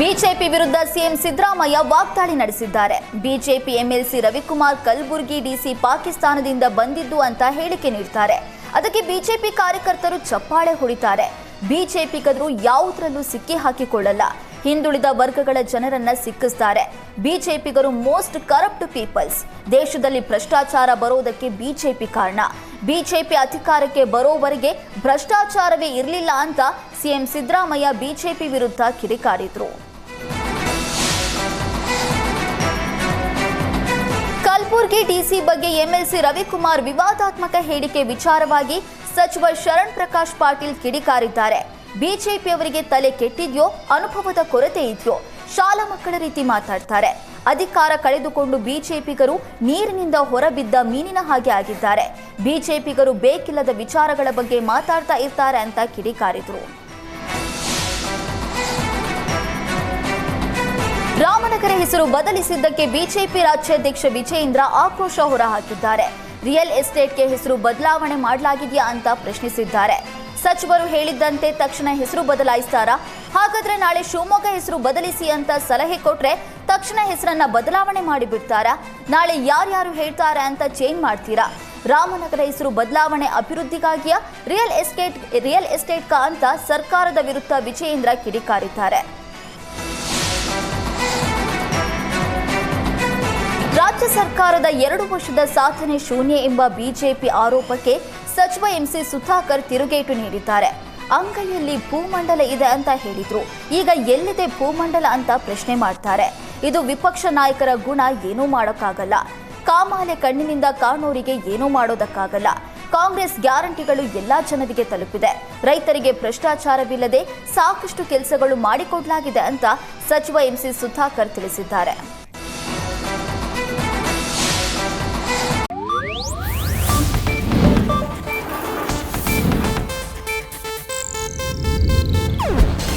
BJP ವಿರುದ್ಧ CM Siddaramaiah ವಾಗ್ದಾಳಿ ನಡೆಸಿದ್ದಾರೆ. BJP MLC Ravikumar Kalaburagi DC ಪಾಕಿಸ್ತಾನದಿಂದ ಬಂದಿದ್ದು ಅಂತ ಹೇಳಿಕೆ ನೀಡ್ತಾರೆ. ಅದಕ್ಕೆ ಬಿಜೆಪಿ ಕಾರ್ಯಕರ್ತರು ಚಪ್ಪಾಳೆ ಹೊಡಿತಾರೆ. ಬಿಜೆಪಿಗರು ಯಾವುದರಲ್ಲೂ ಸಿಕ್ಕಿ ಹಾಕಿಕೊಳ್ಳಲ್ಲ. ಹಿಂದುಳಿದ ವರ್ಗಗಳ ಜನರನ್ನ ಸಿಕ್ಕಿಸ್ತಾರೆ. ಬಿಜೆಪಿಗರು ಮೋಸ್ಟ್ ಕರಪ್ಟ್ ಪೀಪಲ್ಸ್. ದೇಶದಲ್ಲಿ ಭ್ರಷ್ಟಾಚಾರ ಬರೋದಕ್ಕೆ ಬಿಜೆಪಿ ಕಾರಣ. ಬಿಜೆಪಿ ಅಧಿಕಾರಕ್ಕೆ ಬರೋವರೆಗೆ ಭ್ರಷ್ಟಾಚಾರವೇ ಇರಲಿಲ್ಲ ಅಂತ ಸಿಎಂ ಸಿದ್ದರಾಮಯ್ಯ ಬಿಜೆಪಿ ವಿರುದ್ಧ ಕಿಡಿಕಾರಿದ್ರು. ಕಲಬುರ್ಗಿ ಡಿಸಿ ಬಗ್ಗೆ ಎಂಎಲ್ಸಿ ರವಿಕುಮಾರ್ ವಿವಾದಾತ್ಮಕ ಹೇಳಿಕೆ ವಿಚಾರವಾಗಿ ಸಚಿವ ಶರಣ್ ಪ್ರಕಾಶ್ ಪಾಟೀಲ್ ಕಿಡಿಕಾರಿದ್ದಾರೆ. ಬಿಜೆಪಿಯವರಿಗೆ ತಲೆ ಕೆಟ್ಟಿದ್ಯೋ, ಅನುಭವದ ಕೊರತೆ ಇದೆಯೋ? ಶಾಲಾ ಮಕ್ಕಳ ರೀತಿ ಮಾತಾಡ್ತಾರೆ. ಅಧಿಕಾರ ಕಳೆದುಕೊಂಡು ಬಿಜೆಪಿಗರು ನೀರಿನಿಂದ ಹೊರಬಿದ್ದ ಮೀನಿನ ಹಾಗೆ ಆಗಿದ್ದಾರೆ. ಬಿಜೆಪಿಗರು ಬೇಕಿಲ್ಲದ ವಿಚಾರಗಳ ಬಗ್ಗೆ ಮಾತಾಡ್ತಾ ಇರ್ತಾರೆ ಅಂತ ಕಿಡಿಕಾರಿದ್ರು. ರಾಮನಗರ ಹೆಸರು ಬದಲಿಸಿದ್ದಕ್ಕೆ ಬಿಜೆಪಿ ರಾಜ್ಯಾಧ್ಯಕ್ಷ ವಿಜಯೇಂದ್ರ ಆಕ್ರೋಶ ಹೊರಹಾಕಿದ್ದಾರೆ. ರಿಯಲ್ ಎಸ್ಟೇಟ್ಗೆ ಹೆಸರು ಬದಲಾವಣೆ ಮಾಡಲಾಗಿದೆಯಾ ಅಂತ ಪ್ರಶ್ನಿಸಿದ್ದಾರೆ. ಸಚಿವರು ಹೇಳಿದ್ದಂತೆ ತಕ್ಷಣ ಹೆಸರು ಬದಲಾಯಿಸ್ತಾರಾ. ಹಾಗಾದ್ರೆ ನಾಳೆ ಶಿವಮೊಗ್ಗ ಹೆಸರು ಬದಲಿಸಿ ಅಂತ ಸಲಹೆ ಕೊಟ್ರೆ ತಕ್ಷಣ ಹೆಸರನ್ನ ಬದಲಾವಣೆ ಮಾಡಿಬಿಡ್ತಾರಾ. ನಾಳೆ ಯಾರ್ಯಾರು ಹೇಳ್ತಾರೆ ಅಂತ ಚೇಂಜ್ ಮಾಡ್ತೀರಾ? ರಾಮನಗರ ಹೆಸರು ಬದಲಾವಣೆ ಅಭಿವೃದ್ಧಿಗಾಗಿಯಾ ರಿಯಲ್ ಎಸ್ಟೇಟ್ ರಿಯಲ್ ಎಸ್ಟೇಟ್ ಅಂತ ಸರ್ಕಾರದ ವಿರುದ್ಧ ವಿಜಯೇಂದ್ರ ಕಿಡಿಕಾರಿದ್ದಾರೆ. ರಾಜ್ಯ ಸರ್ಕಾರದ ಎರಡು ವರ್ಷದ ಸಾಧನೆ ಶೂನ್ಯ ಎಂಬ ಬಿಜೆಪಿ ಆರೋಪಕ್ಕೆ ಸಚಿವ ಎಂಸಿ ಸುಧಾಕರ್ ತಿರುಗೇಟು ನೀಡಿದ್ದಾರೆ. ಅಂಗೈಯಲ್ಲಿ ಭೂಮಂಡಲ ಇದೆ ಅಂತ ಹೇಳಿದ್ರು. ಈಗ ಎಲ್ಲಿದೆ ಭೂಮಂಡಲ ಅಂತ ಪ್ರಶ್ನೆ ಮಾಡ್ತಾರೆ. ಇದು ವಿಪಕ್ಷ ನಾಯಕರ ಗುಣ ಏನೂ ಮಾಡೋಕ್ಕಾಗಲ್ಲ. ಕಾಮಾಲೆ ಕಣ್ಣಿನಿಂದ ಕಾಣೋರಿಗೆ ಏನೂ ಮಾಡೋದಕ್ಕಾಗಲ್ಲ. ಕಾಂಗ್ರೆಸ್ ಗ್ಯಾರಂಟಿಗಳು ಎಲ್ಲಾ ಜನರಿಗೆ ತಲುಪಿದೆ. ರೈತರಿಗೆ ಭ್ರಷ್ಟಾಚಾರವಿಲ್ಲದೆ ಸಾಕಷ್ಟು ಕೆಲಸಗಳು ಮಾಡಿಕೊಡಲಾಗಿದೆ ಅಂತ ಸಚಿವ ಎಂಸಿ ಸುಧಾಕರ್ ತಿಳಿಸಿದ್ದಾರೆ.